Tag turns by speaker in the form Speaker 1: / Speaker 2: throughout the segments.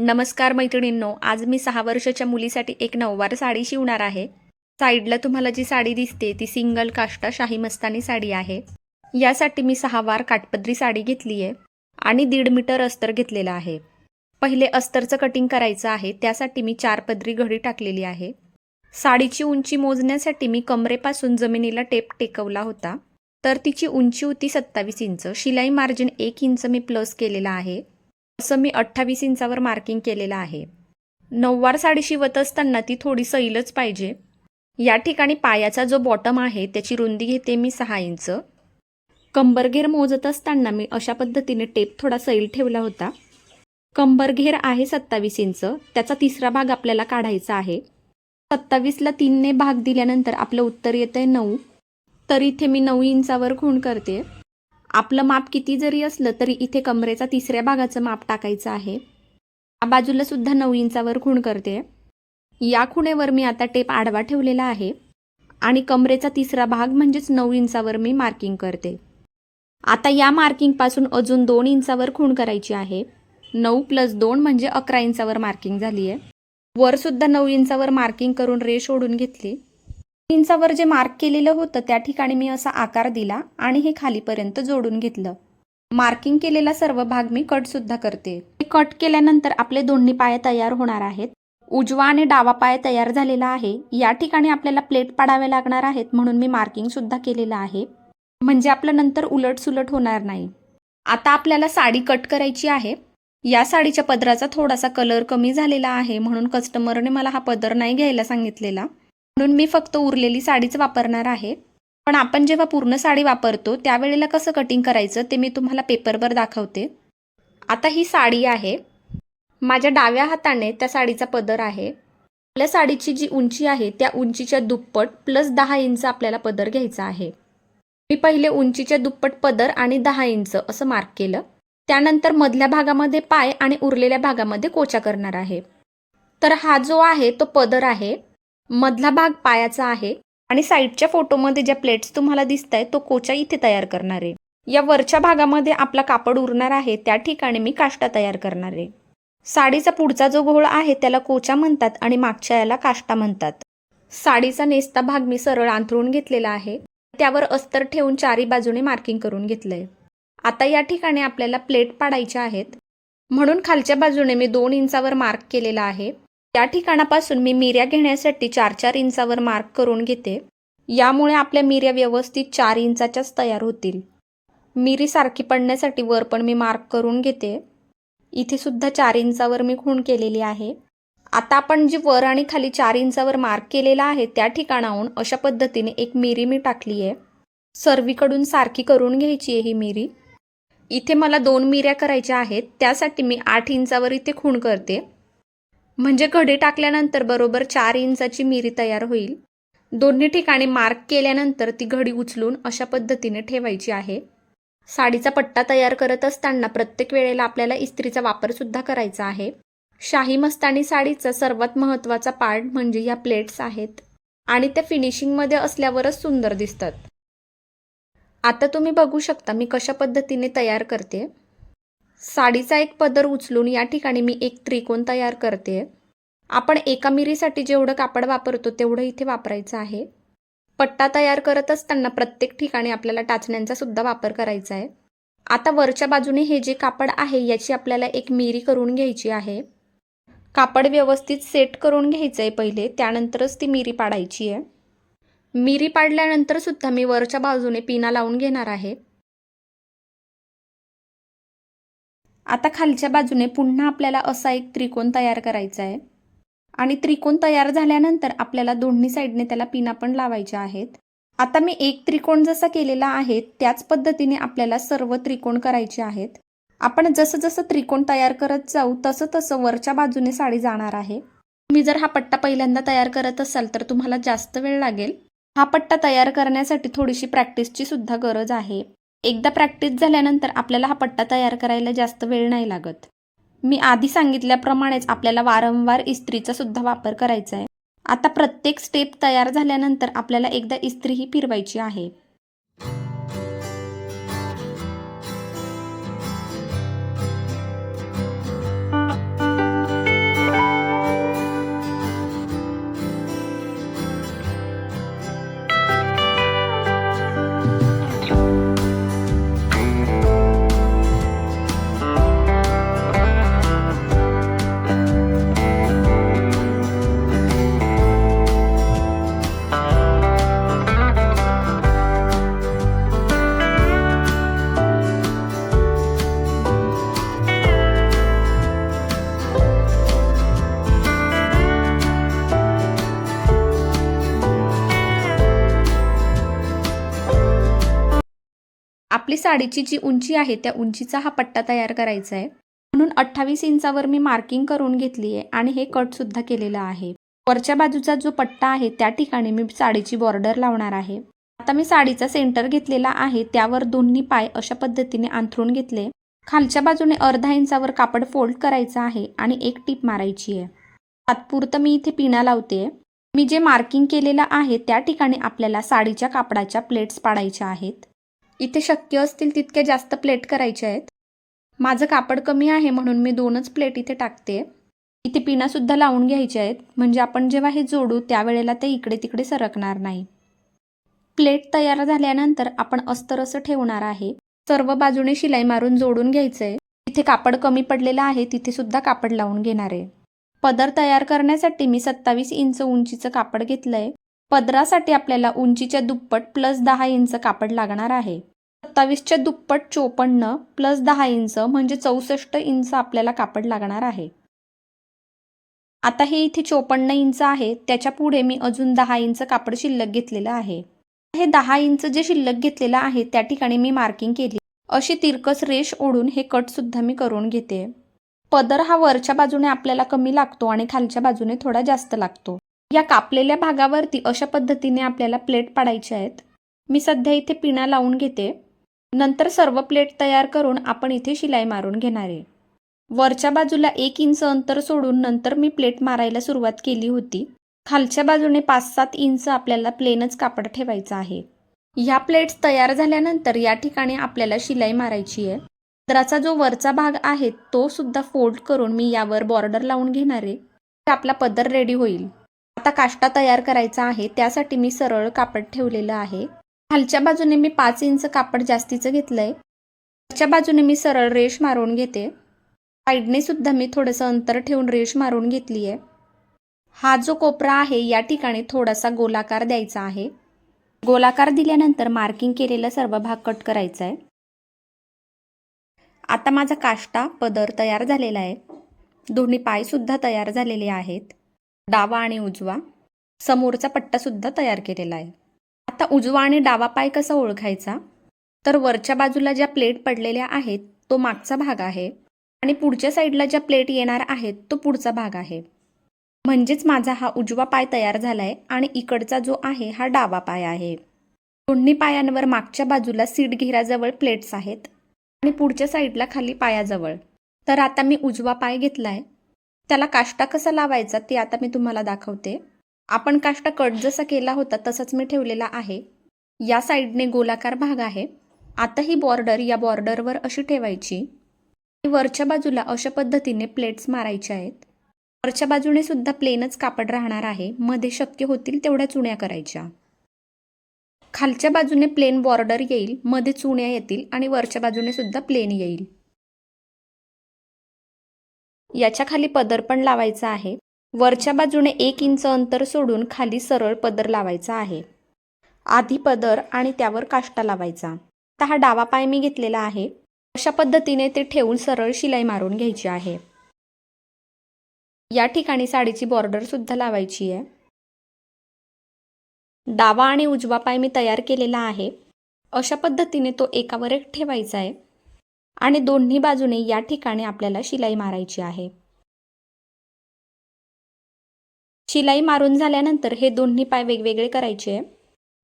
Speaker 1: नमस्कार मैत्रिणींनो आज मी सहा वर्षाच्या मुलीसाठी एक नऊवार साडी शिवणार आहे. साईडला तुम्हाला जी साडी दिसते ती सिंगल काष्टा शाही मस्तानी साडी आहे. यासाठी मी सहा वार काटपदरी साडी घेतली आहे आणि दीड मीटर अस्तर घेतलेलं आहे. पहिले अस्तरचं कटिंग करायचं आहे त्यासाठी मी चार पदरी घडी टाकलेली आहे. साडीची उंची मोजण्यासाठी मी कमरेपासून जमिनीला टेप टेकवला होता. तर तिची उंची होती सत्तावीस इंच शिलाई मार्जिन एक इंच मी प्लस केलेला आहे. असं मी अठ्ठावीस इंचावर मार्किंग केलेलं आहे. नऊवार साडी शिवत असताना ती थोडी सैलच पाहिजे. या ठिकाणी पायाचा जो बॉटम आहे त्याची रुंदी घेते मी सहा इंच. कंबरघेर मोजत असताना मी अशा पद्धतीने टेप थोडा सैल ठेवला होता. कंबरघेर आहे सत्तावीस इंच त्याचा तिसरा भाग आपल्याला काढायचा आहे. सत्तावीसला तीनने भाग दिल्यानंतर आपलं उत्तर येतं आहे नऊ. तर इथे मी नऊ इंचावर खूण करते. आपलं माप किती जरी असलं तरी इथे कमरेचा तिसऱ्या भागाचं माप टाकायचं आहे. या बाजूला सुद्धा नऊ इंचावर खूण करते. या खुणेवर मी आता टेप आडवा ठेवलेला आहे. आणि कमरेचा तिसरा भाग म्हणजेच नऊ इंचावर मी मार्किंग करते. आता या मार्किंगपासून अजून दोन इंचावर खूण करायची आहे. नऊ प्लस दोन म्हणजे अकरा इंचावर मार्किंग झाली आहे वरसुद्धा नऊ इंचावर मार्किंग करून रेष ओढून घेतली. इंचावर जे मार्क केलेलं होतं त्या ठिकाणी मी असा आकार दिला आणि हे खालीपर्यंत जोडून घेतलं. मार्किंग केलेला सर्व भाग मी कट सुद्धा करते. कट केल्यानंतर आपले दोन्ही पाय तयार होणार आहेत. उजवा आणि डावा पाय तयार झालेला आहे. या ठिकाणी आपल्याला प्लेट पाडावे लागणार आहेत म्हणून मी मार्किंग सुद्धा केलेलं आहे. म्हणजे आपलं नंतर उलट सुलट होणार नाही. आता आपल्याला साडी कट करायची आहे. या साडीच्या पदराचा थोडासा कलर कमी झालेला आहे म्हणून कस्टमरने मला हा पदर नाही घ्यायला सांगितलेला. म्हणून मी फक्त उरलेली साडीच वापरणार आहे. पण आपण जेव्हा पूर्ण साडी वापरतो त्यावेळेला कसं कटिंग करायचं ते मी तुम्हाला पेपरवर दाखवते. आता ही साडी आहे. माझ्या डाव्या हाताने त्या साडीचा पदर आहे. आपल्या साडीची जी उंची आहे त्या उंचीच्या दुप्पट प्लस दहा इंच आपल्याला पदर घ्यायचा आहे. मी पहिले उंचीच्या दुप्पट पदर आणि दहा इंच असं मार्क केलं. त्यानंतर मधल्या भागामध्ये पाय आणि उरलेल्या भागामध्ये कोचा करणार आहे. तर हा जो आहे तो पदर आहे. मधला भाग पायाचा आहे आणि साईडच्या फोटोमध्ये ज्या प्लेट्स तुम्हाला दिसत आहे तो कोचा इथे तयार करणार आहे. या वरच्या भागामध्ये आपला कापड उरणार आहे त्या ठिकाणी मी काष्टा तयार करणार आहे. साडीचा पुढचा जो घोळ आहे त्याला कोचा म्हणतात आणि मागच्या याला काष्टा म्हणतात. साडीचा नेसता भाग मी सरळ अंथरून घेतलेला आहे. त्यावर अस्तर ठेवून चारी बाजूने मार्किंग करून घेतलंय. आता या ठिकाणी आपल्याला प्लेट पाडायच्या आहेत. म्हणून खालच्या बाजूने मी दोन इंचावर मार्क केलेला आहे. त्या ठिकाणापासून मी मिऱ्या घेण्यासाठी चार चार इंचावर मार्क करून घेते. यामुळे आपल्या मिऱ्या व्यवस्थित चार इंचाच्याच तयार होतील. मिरी सारखी पडण्यासाठी वर पण मी मार्क करून घेते. इथे सुद्धा चार इंचावर मी खूण केलेली आहे. आता आपण जी वर आणि खाली चार इंचावर मार्क केलेला आहे त्या ठिकाणाहून अशा पद्धतीने एक मिरी मी टाकली आहे सर्वीकडून सारखी करून घ्यायची आहे ही मिरी. इथे मला दोन मिऱ्या करायच्या आहेत त्यासाठी मी आठ इंचावर इथे खूण करते. म्हणजे घडी टाकल्यानंतर बरोबर चार इंचाची मिरी तयार होईल. दोन्ही ठिकाणी मार्क केल्यानंतर ती घडी उचलून अशा पद्धतीने ठेवायची आहे. साडीचा पट्टा तयार करत असताना प्रत्येक वेळेला आपल्याला इस्त्रीचा वापर सुद्धा करायचा आहे. शाही मस्तानी साडीचा सर्वात महत्त्वाचा पार्ट म्हणजे ह्या प्लेट्स आहेत. आणि त्या फिनिशिंगमध्ये असल्यावरच सुंदर दिसतात. आता तुम्ही बघू शकता मी कशा पद्धतीने तयार करते. साडीचा एक पदर उचलून या ठिकाणी मी एक त्रिकोण तयार करते. आपण एका मिरीसाठी जेवढं कापड वापरतो तेवढं इथे वापरायचं आहे. पट्टा तयार करत असताना प्रत्येक ठिकाणी आपल्याला टाचण्यांचा सुद्धा वापर करायचा आहे. आता वरच्या बाजूने हे जे कापड आहे याची आपल्याला एक मिरी करून घ्यायची आहे. कापड व्यवस्थित सेट करून घ्यायचं आहे पहिले त्यानंतरच ती मिरी पाडायची आहे. मिरी पाडल्यानंतर सुद्धा मी वरच्या बाजूने पिना लावून घेणार आहे. आता खालच्या बाजूने पुन्हा आपल्याला असा एक त्रिकोण तयार करायचा आहे. आणि त्रिकोण तयार झाल्यानंतर आपल्याला दोन्ही साईडने त्याला पिना पण लावायच्या आहेत. आता मी एक त्रिकोण जसा केलेला आहे त्याच पद्धतीने आपल्याला सर्व त्रिकोण करायचे आहेत. आपण जसं जसं त्रिकोण तयार करत जाऊ तसं तसं वरच्या बाजूने साडी जाणार आहे. तुम्ही जर हा पट्टा पहिल्यांदा तयार करत असाल तर तुम्हाला जास्त वेळ लागेल. हा पट्टा तयार करण्यासाठी थोडीशी प्रॅक्टिसची सुद्धा गरज आहे. एकदा प्रॅक्टिस झाल्यानंतर आपल्याला हा पट्टा तयार करायला जास्त वेळ नाही लागत. मी आधी सांगितल्याप्रमाणेच आपल्याला वारंवार इस्त्रीचा सुद्धा वापर करायचा आहे. आता प्रत्येक स्टेप तयार झाल्यानंतर आपल्याला एकदा इस्त्री ही फिरवायची आहे. साडीची जी उंची आहे त्या उंचीचा हा पट्टा तयार करायचा आहे. म्हणून अठ्ठावीस इंचावर मी मार्किंग करून घेतली आहे आणि हे कटसुद्धा केलेलं आहे. वरच्या बाजूचा जो पट्टा आहे त्या ठिकाणी मी साडीची बॉर्डर लावणार आहे. आता मी साडीचा सेंटर घेतलेला आहे त्यावर दोन्ही पाय अशा पद्धतीने अंथरून घेतले. खालच्या बाजूने अर्धा इंचावर कापड फोल्ड करायचं आहे आणि एक टीप मारायची आहे. तात्पुरतं मी इथे पिना लावते. मी जे मार्किंग केलेलं आहे त्या ठिकाणी आपल्याला साडीच्या कापडाच्या प्लेट्स पाडायच्या आहेत. इथे शक्य असतील तितक्या जास्त प्लेट करायच्या आहेत. माझं कापड कमी आहे म्हणून मी दोनच प्लेट इथे टाकते. इथे पिनासुद्धा लावून घ्यायच्या आहेत. म्हणजे आपण जेव्हा हे जोडू त्यावेळेला ते इकडे तिकडे सरकणार नाही. प्लेट तयार झाल्यानंतर आपण अस्तर असं ठेवणार आहे. सर्व बाजूने शिलाई मारून जोडून घ्यायचं आहे तिथे कापड कमी पडलेलं आहे तिथे सुद्धा कापड लावून घेणार आहे. पदर तयार करण्यासाठी मी सत्तावीस इंच उंचीचं कापड घेतलंय. पदरासाठी आपल्याला उंचीच्या दुप्पट प्लस दहा इंच कापड लागणार आहे. सत्तावीसच्या दुप्पट चोपन्न प्लस दहा इंच म्हणजे चौसष्ट इंच आपल्याला कापड लागणार आहे. आता हे इथे चोपन्न इंच आहे त्याच्या पुढे मी अजून दहा इंच कापड शिल्लक घेतलेलं आहे. हे दहा इंच जे शिल्लक घेतलेलं आहे त्या ठिकाणी मी मार्किंग केली. अशी तिरकस रेष ओढून हे कट सुद्धा मी करून घेते. पदर हा वरच्या बाजूने आपल्याला कमी लागतो आणि खालच्या बाजूने थोडा जास्त लागतो. या कापलेल्या भागावरती अशा पद्धतीने आपल्याला प्लेट पाडायचे आहेत. मी सध्या इथे पिणा लावून घेते. नंतर सर्व प्लेट तयार करून आपण इथे शिलाई मारून घेणार आहे. वरच्या बाजूला एक इंच अंतर सोडून नंतर मी प्लेट मारायला सुरुवात केली होती. खालच्या बाजूने पाच सात इंच आपल्याला प्लेनच कापड ठेवायचं आहे. ह्या प्लेट्स तयार झाल्यानंतर या ठिकाणी आपल्याला शिलाई मारायची आहे. पदराचा जो वरचा भाग आहे तो सुद्धा फोल्ड करून मी यावर बॉर्डर लावून घेणार आहे. आपला पदर रेडी होईल. आता काष्टा तयार करायचा आहे त्यासाठी मी सरळ कापड ठेवलेलं आहे. खालच्या बाजूने मी पाच इंच कापड जास्तीचं घेतलंय. वरच्या बाजूने मी सरळ रेष मारून घेते. साईडने सुद्धा मी थोडंसं अंतर ठेवून रेष मारून घेतली आहे हा जो कोपरा आहे या ठिकाणी थोडासा गोलाकार द्यायचा आहे. गोलाकार दिल्यानंतर मार्किंग केलेला सर्व भाग कट करायचा आहे आता माझा काष्टा पदर तयार झालेला आहे. दोन्ही पायसुद्धा तयार झालेले आहेत. डावा आणि उजवा. समोरचा पट्टासुद्धा तयार केलेला आहे. आता उजवा आणि डावा पाय कसा ओळखायचा? तर वरच्या बाजूला ज्या प्लेट पडलेल्या आहेत तो मागचा भाग आहे आणि पुढच्या साईडला ज्या प्लेट येणार आहेत तो पुढचा भाग आहे. म्हणजेच माझा हा उजवा पाय तयार झाला आहे आणि इकडचा जो आहे हा डावा पाय आहे. दोन्ही पायांवर मागच्या बाजूला सीट घेराजवळ प्लेट्स आहेत आणि पुढच्या साईडला खाली पायाजवळ. तर आता मी उजवा पाय घेतला आहे त्याला काष्टा कसा लावायचा ते आता मी तुम्हाला दाखवते. आपण काष्टा कट जसा केला होता तसंच मी ठेवलेला आहे. या साईडने गोलाकार भाग आहे. आता ही बॉर्डर या बॉर्डरवर अशी ठेवायची. वरच्या बाजूला अशा पद्धतीने प्लेट्स मारायच्या आहेत. वरच्या बाजूने सुद्धा प्लेनच कापड राहणार आहे. मध्ये शक्य होतील तेवढ्या चुण्या करायच्या. खालच्या बाजूने प्लेन बॉर्डर येईल. मध्ये चुण्या येतील आणि वरच्या बाजूने सुद्धा प्लेन येईल. याच्या खाली पदर पण लावायचा आहे. वरच्या बाजूने एक इंच अंतर सोडून खाली सरळ पदर लावायचा आहे. आधी पदर आणि त्यावर काष्टा लावायचा. तर हा डावा पाय मी घेतलेला आहे. अशा पद्धतीने ते ठेवून सरळ शिलाई मारून घ्यायची आहे. या ठिकाणी साडीची बॉर्डर सुद्धा लावायची आहे. डावा आणि उजवा पाय मी तयार केलेला आहे. अशा पद्धतीने तो एकावर एक ठेवायचा आहे. आणि दोन्ही बाजूने या ठिकाणी आपल्याला शिलाई मारायची आहे. शिलाई मारून झाल्यानंतर हे दोन्ही पाय वेगवेगळे करायचे. आहे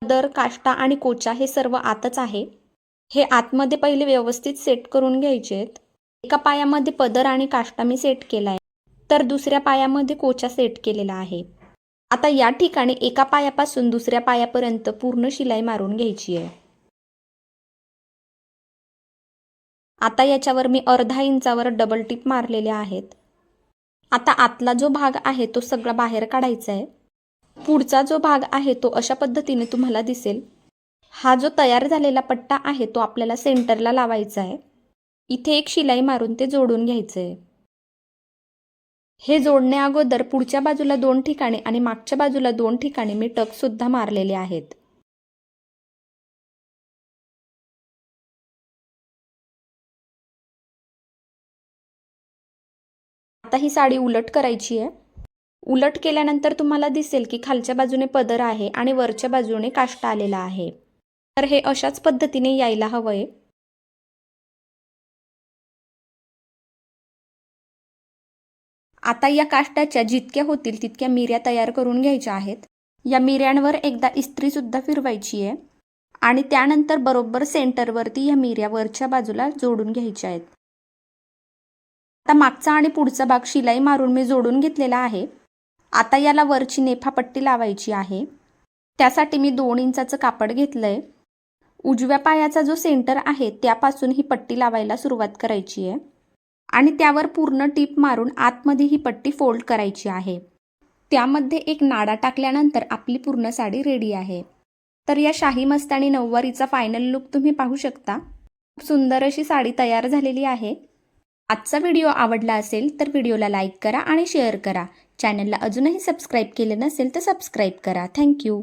Speaker 1: पदर काष्टा आणि कोचा हे सर्व आतच आहे. हे आतमध्ये पहिले व्यवस्थित सेट करून घ्यायचे. आहेत एका पायामध्ये पदर आणि काष्टा मी सेट केला आहे तर दुसऱ्या पायामध्ये कोचा सेट केलेला आहे. आता या ठिकाणी एका पायापासून दुसऱ्या पायापर्यंत पूर्ण शिलाई मारून घ्यायची आहे. आता याच्यावर मी अर्धा इंचावर डबल टिप मारलेले आहेत. आता आतला जो भाग आहे तो सगळा बाहेर काढायचा आहे. पुढचा जो भाग आहे तो अशा पद्धतीने तुम्हाला दिसेल. हा जो तयार झालेला पट्टा आहे तो आपल्याला सेंटरला लावायचा आहे. इथे एक शिलाई मारून ते जोडून घ्यायचं आहे. हे जोडण्या अगोदर पुढच्या बाजूला दोन ठिकाणी आणि मागच्या बाजूला दोन ठिकाणी मी टक सुद्धा मारलेले आहेत. आता ही साडी उलट करायची आहे. उलट केल्यानंतर तुम्हाला दिसेल की खालच्या बाजूने पदर आहे आणि वरच्या बाजूने काष्टा आलेला आहे. तर हे अशाच पद्धतीने यायला हवंय. आता या काष्टाच्या जितक्या होतील तितक्या मिऱ्या तयार करून घ्यायच्या आहेत. या मिऱ्यांवर एकदा इस्त्री सुद्धा फिरवायची आहे. आणि त्यानंतर बरोबर सेंटरवरती या मिऱ्या वरच्या बाजूला जोडून घ्यायच्या आहेत. आता मागचा आणि पुढचा भाग शिलाई मारून मी जोडून घेतलेला आहे. आता याला वरची नेफापट्टी लावायची आहे. त्यासाठी मी दोन इंचाचं कापड घेतलं आहे उजव्या पायाचा जो सेंटर आहे त्यापासून ही पट्टी लावायला सुरुवात करायची आहे. आणि त्यावर पूर्ण टीप मारून आतमध्ये ही पट्टी फोल्ड करायची आहे. त्यामध्ये एक नाडा टाकल्यानंतर आपली पूर्ण साडी रेडी आहे. तर या शाही मस्तानी नऊवारीचा फायनल लुक तुम्ही पाहू शकता. खूप सुंदर अशी साडी तयार झालेली आहे. आजचा व्हिडिओ आवडला असेल तर व्हिडिओला लाईक करा आणि शेअर करा. चॅनलला अजूनही सबस्क्राईब केले नसेल तर सबस्क्राईब करा. थँक्यू.